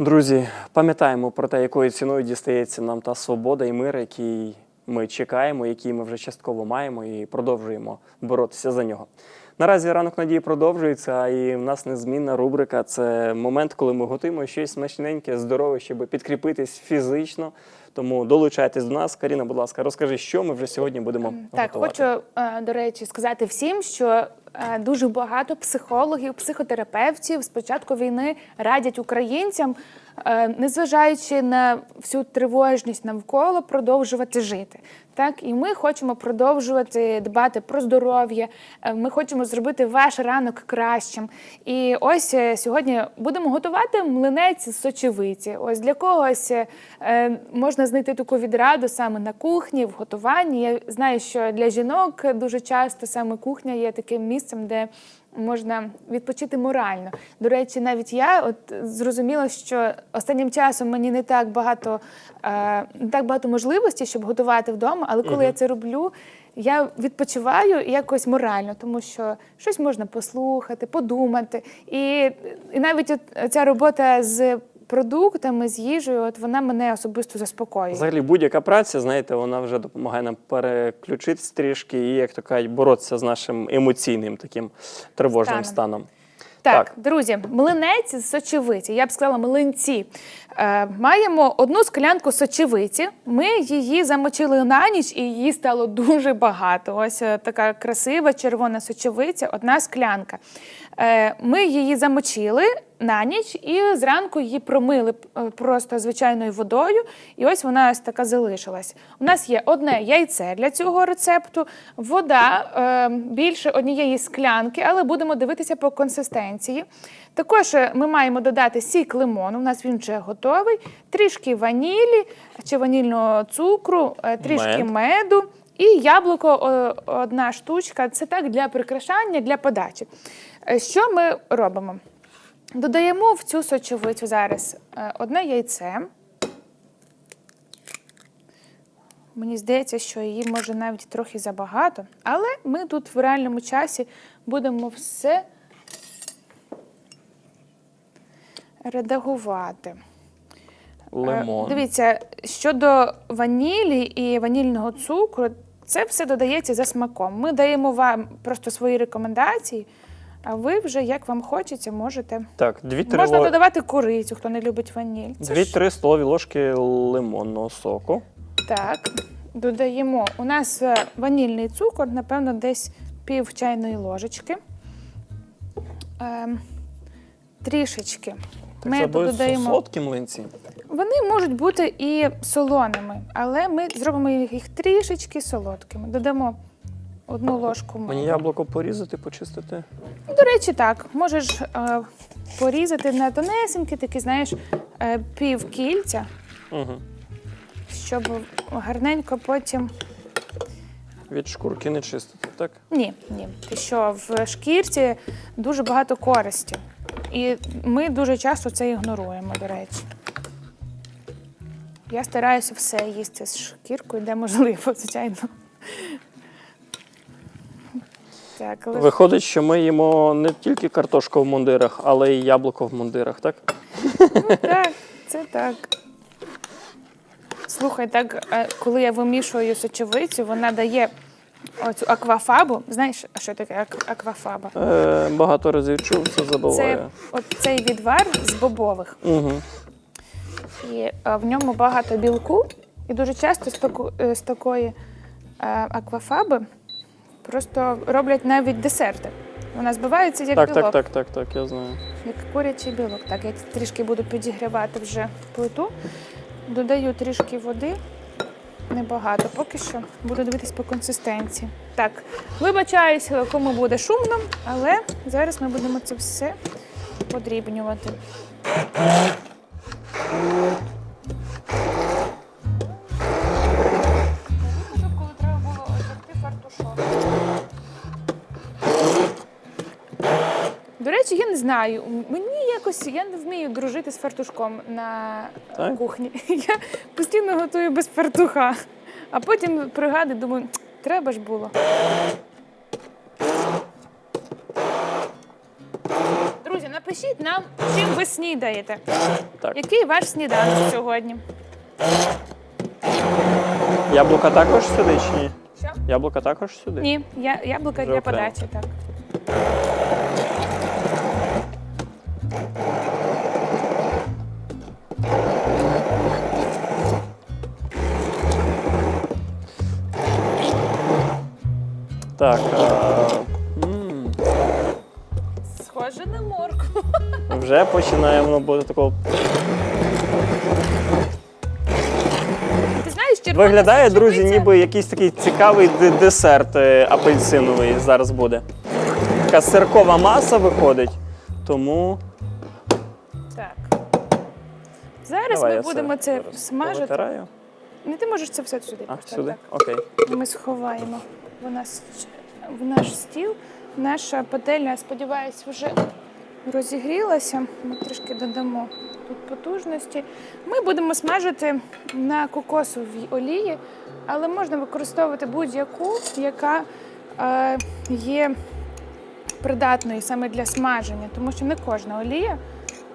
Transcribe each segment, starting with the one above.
Друзі, пам'ятаємо про те, якою ціною дістається нам та свобода і мир, який ми чекаємо, який ми вже частково маємо, і продовжуємо боротися за нього. Наразі ранок надії продовжується, і в нас незмінна рубрика. Це момент, коли ми готуємо щось смачненьке, здорове, щоб підкріпитись фізично. Тому долучайтесь до нас. Каріна, будь ласка, розкажи, що ми вже сьогодні будемо Так, готувати. хочу, е, до речі, сказати всім, що дуже багато психологів, психотерапевтів з початку війни радять українцям, е, незважаючи на всю тривожність навколо, продовжувати жити. Так, і ми хочемо продовжувати дбати про здоров'я. е, Ми хочемо зробити ваш ранок кращим. І ось е, сьогодні будемо готувати млинець з сочевиці. Ось для когось е, можна знайти таку відраду саме на кухні, в готуванні. Я знаю, що для жінок дуже часто саме кухня є таким місцем, де можна відпочити морально. До речі, навіть я от зрозуміла, що останнім часом мені не так багато е, не так багато можливостей, щоб готувати вдома, але коли я це роблю. Я відпочиваю якось морально, тому що щось можна послухати, подумати. І, і навіть от ця робота з продуктами, з їжею, от вона мене особисто заспокоює. Взагалі, будь-яка праця, знаєте, вона вже допомагає нам переключитись трішки і, як то кажуть, боротися з нашим емоційним таким тривожним Станом. станом. Так, Так. друзі, млинець з сочевиці, я б сказала, млинці. Е, маємо одну склянку сочевиці. Ми її замочили на ніч, і її стало дуже багато. Ось е, така красива червона сочевиця, одна склянка. Е, ми її замочили на ніч і зранку її промили е, просто звичайною водою. І ось вона ось така залишилась. У нас є одне яйце для цього рецепту, вода е, більше однієї склянки, але будемо дивитися по консистенції. Також е, ми маємо додати сік лимону, у нас він вже готовий, трішки ванілі чи ванільного цукру, трішки Мед. меду. І яблуко одна штучка. Це так для прикрашання, для подачі. Що ми робимо? Додаємо в цю сочовицю зараз е, одне яйце. Мені здається, що її може навіть трохи забагато, але ми тут в реальному часі будемо все редагувати. Е, Лимон. Дивіться, щодо ванілі і ванільного цукру, це все додається за смаком. Ми даємо вам просто свої рекомендації, а ви вже як вам хочеться, можете. Так, 2-3 Можна ло... додавати курицю, хто не любить ваніль. Це ж- 2-3 столові ложки лимонного соку. Так, додаємо. У нас е, ванільний цукор, напевно, десь пів чайної ложечки. Ем, трішечки. Так, це Меду будуть додаємо. солодкі млинці. Вони можуть бути і солоними, але ми зробимо їх трішечки солодкими. Додамо одну ложку меду. Мені яблуко порізати, почистити. До речі, так, можеш е, порізати на тонесенькі, такі, знаєш, е, пів кільця, Угу. щоб гарненько потім. Від шкурки не чистити, так? Ні, ні. Ти що в шкірці дуже багато користі. І ми дуже часто це ігноруємо, до речі. Я стараюся все їсти з шкіркою, де можливо, звичайно. Так, але ж- Виходить, що ми їмо не тільки картошку в мундирах, але й яблуко в мундирах, так? ну, так, це так. Слухай, так, е, коли я вимішую сочевицю, вона дає оцю аквафабу. Знаєш, що таке ак- аквафаба? Е, багато разів чув, це Це забуваю. от цей відвар з бобових. Угу. І е, в ньому багато білку. І дуже часто з, таку, е, з такої е, аквафаби просто роблять навіть десерти. Вона збивається як Так, білок, так, так, так, так, я знаю. як курячий білок. Так, я трішки буду підігрівати вже плиту. Додаю трішки води. Небагато, поки що буду дивитись по консистенції. Так, вибачаюсь, кому буде шумно, але зараз ми будемо це все подрібнювати. Знаю. Мені якось я не вмію дружити з фартушком на Так? кухні. Я постійно готую без фартуха. А потім пригадую, думаю, треба ж було. Друзі, напишіть. Нам, чим ви снідаєте. Так. Який ваш сніданок сьогодні? Яблука також сюди чи ні? Що? Яблука також сюди? Ні, я, яблука Вже для окремо. подачі, так. Так. А, м, Схоже на моркву. вже починає воно бути такого. Ти знаєш, червона Виглядає, друзі, сочевиця- ніби якийсь такий цікавий десерт е, апельсиновий зараз буде. Така сиркова маса виходить. Тому Зараз давай ми я будемо це зараз смажити. повитираю. Не ти можеш це все сюди А, просто сюди? Окей. Ми сховаємо в нас в наш стіл. Наша пательня, сподіваюсь, вже розігрілася. Ми трішки додамо тут потужності. Ми будемо смажити на кокосовій олії, але можна використовувати будь-яку, яка е, є придатною саме для смаження, тому що не кожна олія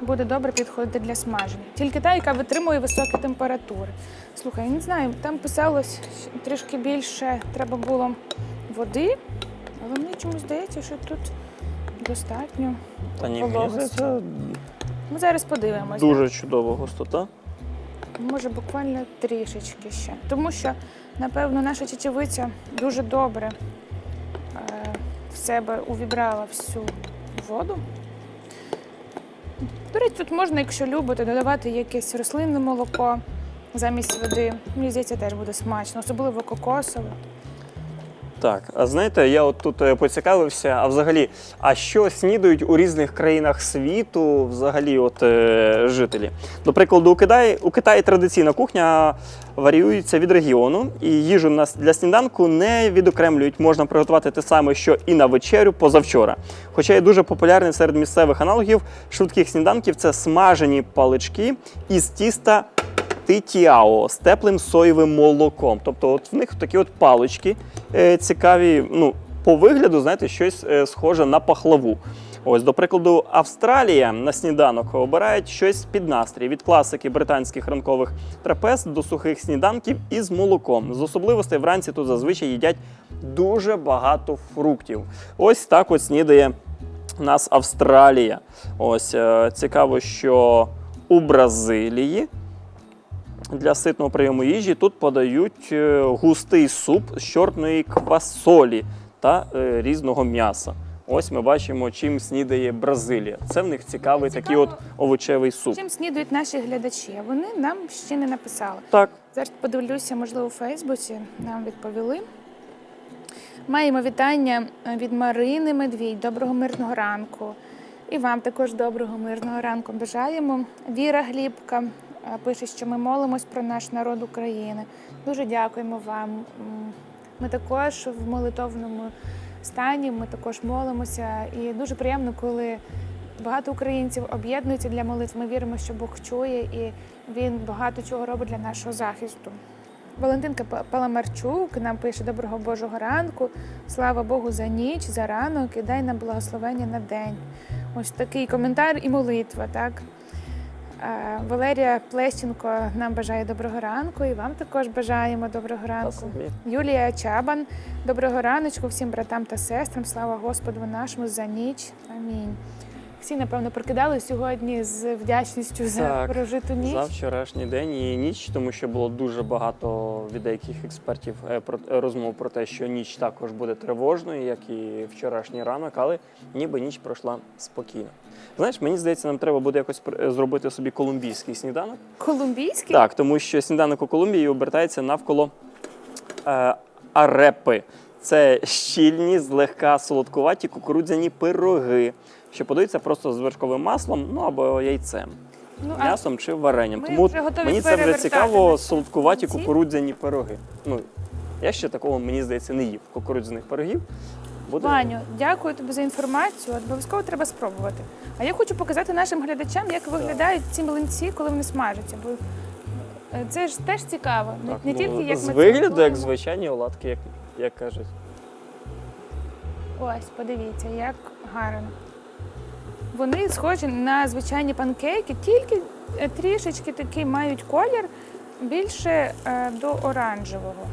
буде добре підходити для смаження. Тільки та, яка витримує високі температури. Слухай, я не знаю, там писалось що трішки більше треба було води, але мені чомусь здається, що тут достатньо. Та ні, мені Вологості. здається, Ми зараз подивимося. дуже чудова густота. Може, буквально трішечки ще. Тому що, напевно, наша чечевиця дуже добре е, в себе увібрала всю воду. Речі, тут можна, якщо любите, додавати якесь рослинне молоко замість води. Мені здається, теж буде смачно, особливо кокосове. Так, а знаєте, я от тут е, поцікавився, а взагалі, а що снідають у різних країнах світу, взагалі, от е, жителі? До прикладу, у Китаї, у Китаї традиційна кухня варіюється від регіону, і їжу для сніданку не відокремлюють. Можна приготувати те саме, що і на вечерю позавчора. Хоча є дуже популярний серед місцевих аналогів швидких сніданків це смажені палички із тіста титіао з теплим соєвим молоком. Тобто, от в них такі от палички е, цікаві. Ну, по вигляду, знаєте, щось е, схоже на пахлаву. Ось, до прикладу, Австралія на сніданок обирають щось під настрій від класики британських ранкових трапез до сухих сніданків із молоком. З особливостей вранці тут зазвичай їдять дуже багато фруктів. Ось так от снідає нас Австралія. Ось е, цікаво, що у Бразилії для ситного прийому їжі тут подають е, густий суп з чорної квасолі та е, різного м'яса. Ось ми бачимо, чим снідає Бразилія. Це в них цікавий Цікаво. такий от овочевий суп. Чим снідують наші глядачі? Вони нам ще не написали. Так, Зараз подивлюся, можливо, у Фейсбуці нам відповіли. Маємо вітання від Марини Медвідь. Доброго мирного ранку. І вам також доброго мирного ранку бажаємо. Віра Глібка е, пише, що ми молимось про наш народ України. Дуже дякуємо вам. Ми також в молитовному стані, ми також молимося. І дуже приємно, коли багато українців об'єднуються для молитв. Ми віримо, що Бог чує і він багато чого робить для нашого захисту. Валентинка Паламарчук нам пише доброго Божого ранку. Слава Богу за ніч, за ранок і дай нам благословення на день. Ось такий коментар і молитва, так? Е, Валерія Плещенко нам бажає доброго ранку, і вам також бажаємо доброго ранку. Юлія Чабан, доброго раночку всім братам та сестрам. Слава Господу нашому за ніч. Амінь. Всі, напевно, прокидали сьогодні з вдячністю за Так, прожиту ніч. за вчорашній день і ніч, тому що було дуже багато від деяких експертів е, про е, розмов про те, що ніч також буде тривожною, як і вчорашній ранок, але ніби ніч пройшла спокійно. Знаєш, мені здається, нам треба буде якось зробити собі колумбійський сніданок. Колумбійський? Так, тому що сніданок у Колумбії обертається навколо е, арепи. Це щільні, злегка солодкуваті кукурудзяні пироги, що подаються просто з вершковим маслом, ну або яйцем, Ну, м'ясом чи варенням. ми Тому вже готові мені це вже цікаво, солодкуваті кукурудзяні пироги. Ну, я ще такого, мені здається, не їв кукурудзяних пирогів. Буде Ваню, дякую тобі за інформацію. Обов'язково треба спробувати. А я хочу показати нашим глядачам, як виглядають ці млинці, коли вони смажаться. Бо е, це ж теж цікаво. Так, не ну, тільки як з ми вигляду, як звичайні оладки, як, як кажуть. Ось, подивіться, як гарно. Вони схожі на звичайні панкейки, тільки е, трішечки такий мають колір більше е, до оранжевого.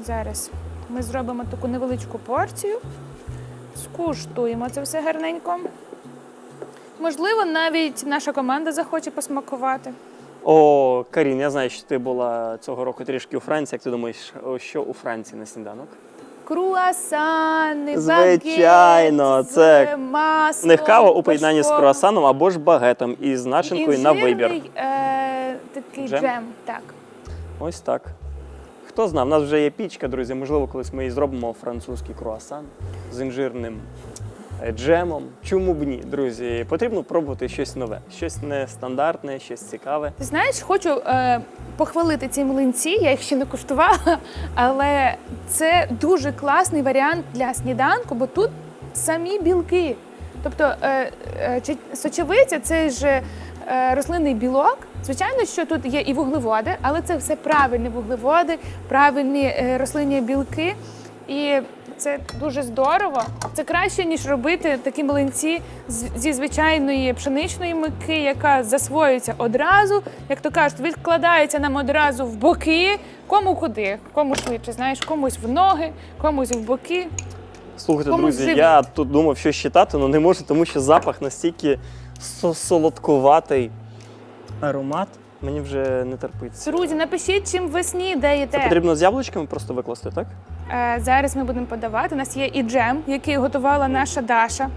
Зараз ми зробимо таку невеличку порцію, скуштуємо це все гарненько. Можливо, навіть наша команда захоче посмакувати. О, Карін, я знаю, що ти була цього року трішки у Франції. Як ти думаєш, що у Франції на сніданок? Круасани, Звичайно, багет це з маслом, В них кава у поєднанні з круасаном або ж багетом із начинкою на вибір. жирний, Е, такий Джем? джем. Так. Ось так. Хто знає, в нас вже є пічка, друзі. Можливо, колись ми і зробимо французький круасан з інжирним джемом. Чому б ні, друзі? Потрібно пробувати щось нове, щось нестандартне, щось цікаве. Ти знаєш, хочу е, похвалити ці млинці, я їх ще не куштувала, але це дуже класний варіант для сніданку, бо тут самі білки. Тобто е, е, сочевиця це ж е, рослинний білок. Звичайно, що тут є і вуглеводи, але це все правильні вуглеводи, правильні е, рослинні білки. І це дуже здорово. Це краще, ніж робити такі млинці зі звичайної пшеничної муки, яка засвоюється одразу, як то кажуть, відкладається нам одразу в боки. Кому куди, кому швидше, знаєш, комусь в ноги, комусь в боки. Слухайте, Комусь друзі, живі. я тут думав, що читати, але не можу, тому що запах настільки со- солодкуватий аромат. Мені вже не терпиться. Друзі, напишіть, чим ви Це снідаєте. потрібно з яблучками просто викласти, так? Е, Зараз ми будемо подавати. У нас є і джем, який готувала наша Даша.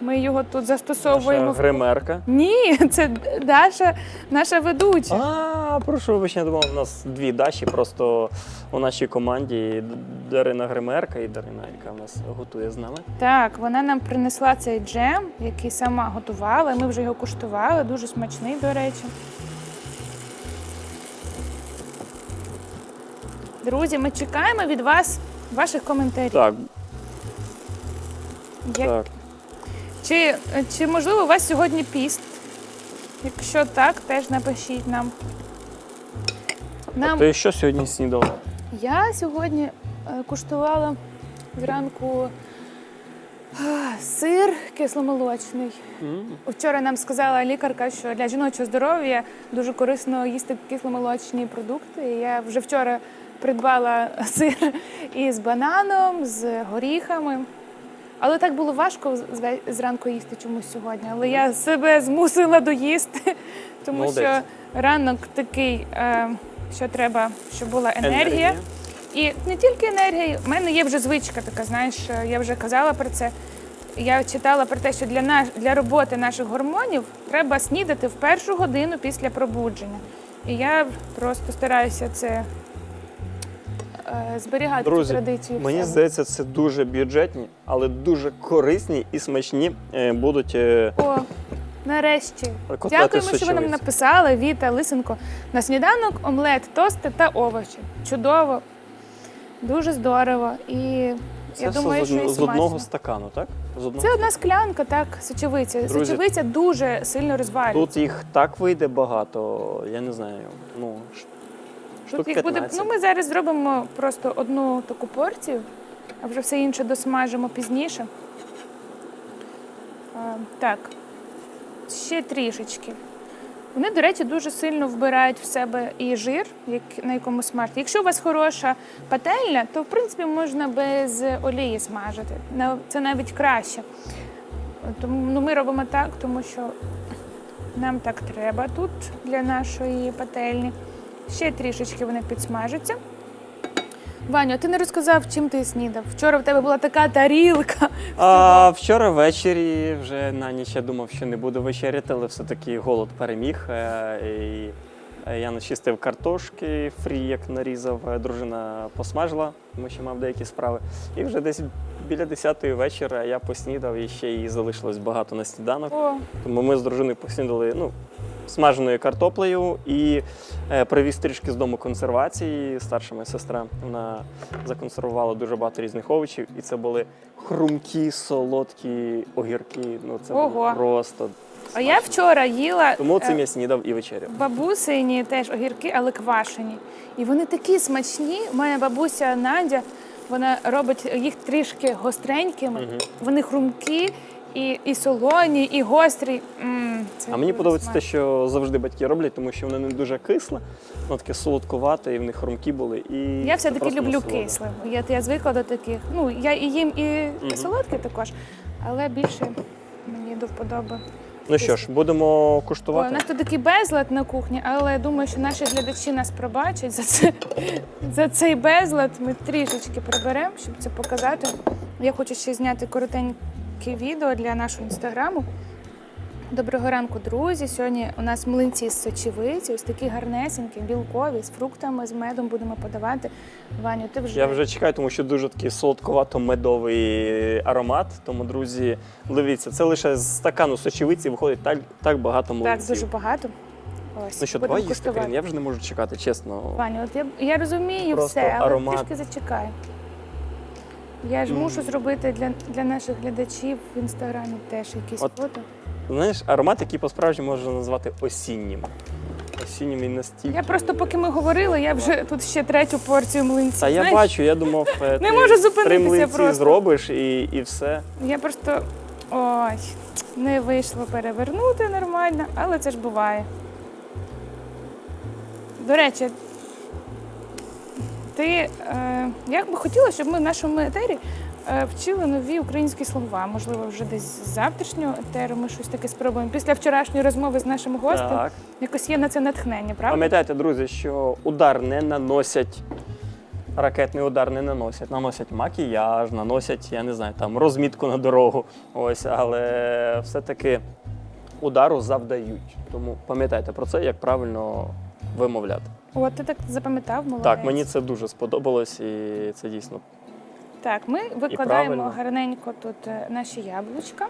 Ми його тут застосовуємо. Наша гримерка. Ні, це Даша, наша ведуча. А, прошу вибачення, я думав, у нас дві Даші просто у нашій команді Дарина Гримерка і Дарина, яка в нас готує з нами. Так, вона нам принесла цей джем, який сама готувала. Ми вже його куштували, дуже смачний, до речі. Друзі, ми чекаємо від вас ваших коментарів. Так, Як- так. Чи, чи можливо у вас сьогодні піст? Якщо так, теж напишіть нам. Нам Ти що сьогодні снідала? Я сьогодні е, куштувала зранку сир кисломолочний. М. Вчора нам сказала лікарка, що для жіночого здоров'я дуже корисно їсти кисломолочні продукти. І я вже вчора придбала сир із бананом, з горіхами. Але так було важко зранку їсти чомусь сьогодні. Але я себе змусила доїсти, тому Молодець. що ранок такий, е, що треба, щоб була енергія. Енергія. І не тільки енергія, в мене є вже звичка така, знаєш, е, я вже казала про це. Я читала про те, що для наш, для роботи наших гормонів треба снідати в першу годину після пробудження. І я просто стараюся це е, зберігати цю традицію. мені себе. здається, це дуже бюджетні, але дуже корисні і смачні е, будуть. е, О, нарешті. Котлети Дякуємо, що ви нам написали. Віта Лисенко. На сніданок омлет, тости та овочі. Чудово, дуже здорово. І Це я все думаю, з, що і з одного стакану, так? З одного Це одна склянка, так, сочевиця. Друзі, Сочевиця дуже сильно розвалюється. Тут їх так вийде багато, я не знаю. Ну, штук Тут їх буде. 15. Ну, ми зараз зробимо просто одну таку порцію, а вже все інше досмажимо пізніше. А, так, ще трішечки. Вони, до речі, дуже сильно вбирають в себе і жир, як, на якому смажити. Якщо у вас хороша пательня, то в принципі можна без олії смажити. Це навіть краще. Тому ну, ми робимо так, тому що нам так треба тут для нашої пательні. Ще трішечки вони підсмажаться. Ваню, ти не розказав, чим ти снідав. Вчора в тебе була така тарілка. А вчора ввечері вже на ніч я думав, що не буду вечеряти, але все-таки голод переміг. е, І е, я начистив картошки фрі, як нарізав, е, дружина посмажила, тому що мав деякі справи. І вже десь біля 10-ї вечора я поснідав і ще її залишилось багато на сніданок. О, Тому ми з дружиною поснідали ну, смаженою картоплею і е, привіз трішки з дому консервації. Старша моя сестра вона законсервувала дуже багато різних овочів, і це були хрумкі, солодкі огірки. Ну це було Ого. просто. а я вчора їла Тому е, цим я снідав і вечеряв. бабусині теж огірки, але квашені. І вони такі смачні. У мене бабуся Надя, вона робить їх трішки гостренькими, вони хрумкі. І, і солоні, і гострі. М, це А мені дуже подобається те, смачно. що завжди батьки роблять, тому що воно не дуже кисле, воно таке солодкувате, і в них хрумкі були. І Я це все-таки просто люблю насолода. кисле. Я, я звикла до таких. Ну, я і їм і солодке також, але більше мені до вподоби. Ну що ж, будемо Ой, у куштувати. нас тут такий безлад на кухні, але я думаю, що наші глядачі нас пробачать за це. За цей безлад ми трішечки приберемо, щоб це показати. Я хочу ще зняти коротеньке відео для нашого інстаграму. Доброго ранку, друзі. Сьогодні у нас млинці з сочевиці, ось такі гарнесенькі, білкові, з фруктами, з медом будемо подавати. Ваню, ти вже Я вже чекаю, тому що дуже такий солодковато-медовий аромат. Тому, друзі, дивіться, це лише з стакану сочевиці виходить так, так багато так дуже багато. Ось Ну що, давай їсти, куштувати. Я вже не можу чекати, чесно. Ваня, от я, я розумію Просто все, але аромат. трішки зачекай. Я ж мушу зробити для, для наших глядачів в інстаграмі теж якісь От фото. Знаєш, аромат, який по-справжньому можна назвати осіннім. Осіннім і настільки. Я просто, поки ми говорили, я вже тут ще третю порцію млинців. Та я знаєш. бачу, я думав, е, Не ти можу зупинитися млинці просто. зробиш і, і все. Я просто ой, не вийшло перевернути нормально, але це ж буває. До речі, ти е, я б хотіла, щоб ми в нашому етері е, вчили нові українські слова. Можливо, вже десь з завтрашнього етеру ми щось таке спробуємо. Після вчорашньої розмови з нашим гостем Так. якось є на це натхнення, правда? Пам'ятайте, друзі, що удар не наносять, ракетний удар не наносять. Наносять макіяж, наносять, я не знаю, там розмітку на дорогу. Ось, але все-таки удару завдають. Тому пам'ятайте про це, як правильно вимовляти. От ти так запам'ятав, молодець. Так, мені це дуже сподобалось, і це дійсно Так, ми викладаємо правильно. гарненько тут е, наші яблучка.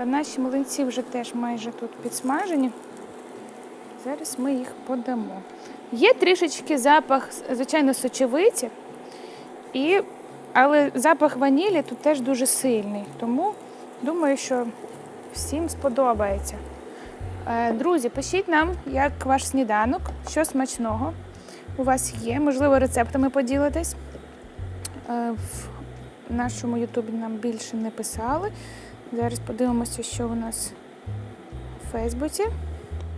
Е, Наші млинці вже теж майже тут підсмажені. Зараз ми їх подамо. Є трішечки запах, звичайно, сочевиці, і, але запах ванілі тут теж дуже сильний. Тому думаю, що всім сподобається. Е, Друзі, пишіть нам, як ваш сніданок, що смачного у вас є. Можливо, рецептами поділитесь. Е, В нашому Ютубі нам більше не писали. Зараз подивимося, що у нас в Фейсбуці.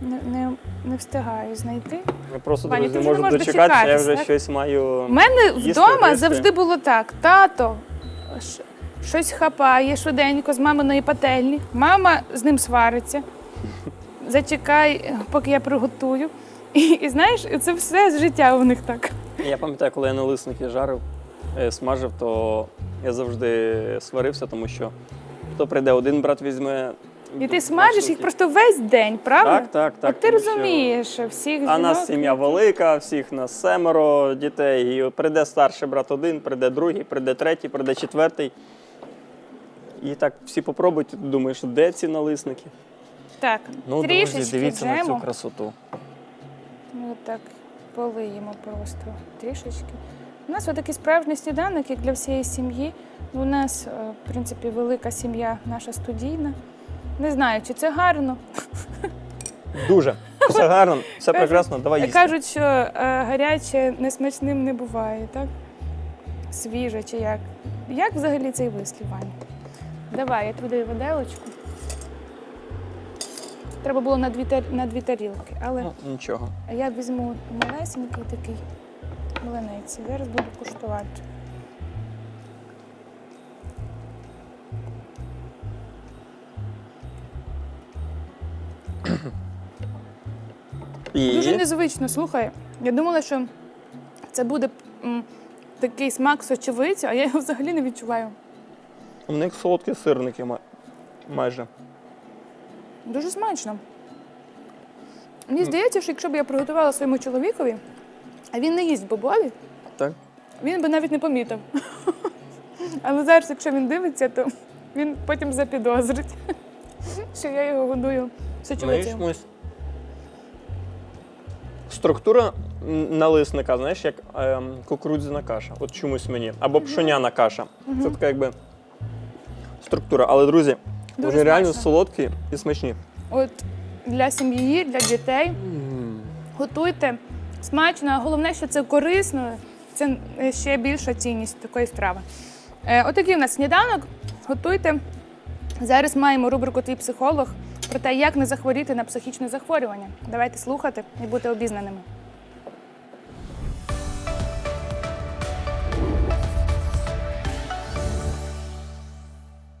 Не, не, не встигаю знайти. Я просто Ваня, друзі, ти не вже можу не дочекатися, я вже так? щось маю. У мене Їсти, вдома їсти. завжди було так: тато щось хапає швиденько з маминої пательні, мама з ним свариться. Зачекай, поки я приготую. І, і знаєш, це все з життя у них так. Я пам'ятаю, коли я налисники жарив, е, смажив, то я завжди сварився, тому що хто прийде, один брат візьме. І ти смажиш їх просто весь день, правда? Так, так, так. От ти розумієш, що всіх А нас сім'я велика, всіх нас семеро дітей. І прийде старший брат один, прийде другий, прийде третій, прийде четвертий. І так всі попробують, і ти думаєш, де ці налисники? Так, Ну, трішечки друзі, дивіться на джему. цю красоту. Ми отак полиємо просто трішечки. У нас отакий справжній сніданок, як для всієї сім'ї. У нас, е, в принципі, велика сім'я наша студійна. Не знаю, чи це гарно. Дуже. Все гарно, все Кажуть- прекрасно, давай їсти. Кажуть, що е, гаряче несмачним не буває, так? Свіже чи як. Як взагалі цей вислів, Ваня? Давай, я туди виделочку. Треба було на дві, тар- на дві тарілки, але Ну, нічого. Я візьму малесенький такий млинець. і Зараз буду куштувати. І... Дуже незвично, слухай. Я думала, що це буде м, такий смак сочевиці, а я його взагалі не відчуваю. У них солодкі сирники май- майже. Дуже смачно. Мені здається, що якщо б я приготувала своєму чоловікові, а він не їсть бобові, Так? він би навіть не помітив. Але зараз, якщо він дивиться, то він потім запідозрить, що я його годую Знаєш, Структура налисника, знаєш, як ем, кукурудзяна каша. От чомусь мені. Або пшоняна каша. Це така якби структура. Але, друзі, Дуже вони реально смачно. солодкі і смачні. От для сім'ї, для дітей готуйте смачно, а головне, що це корисно, це е, ще більша цінність такої страви. Е, отакий у нас сніданок. Готуйте Зараз маємо рубрику Твій психолог про те, як не захворіти на психічне захворювання. Давайте слухати і бути обізнаними.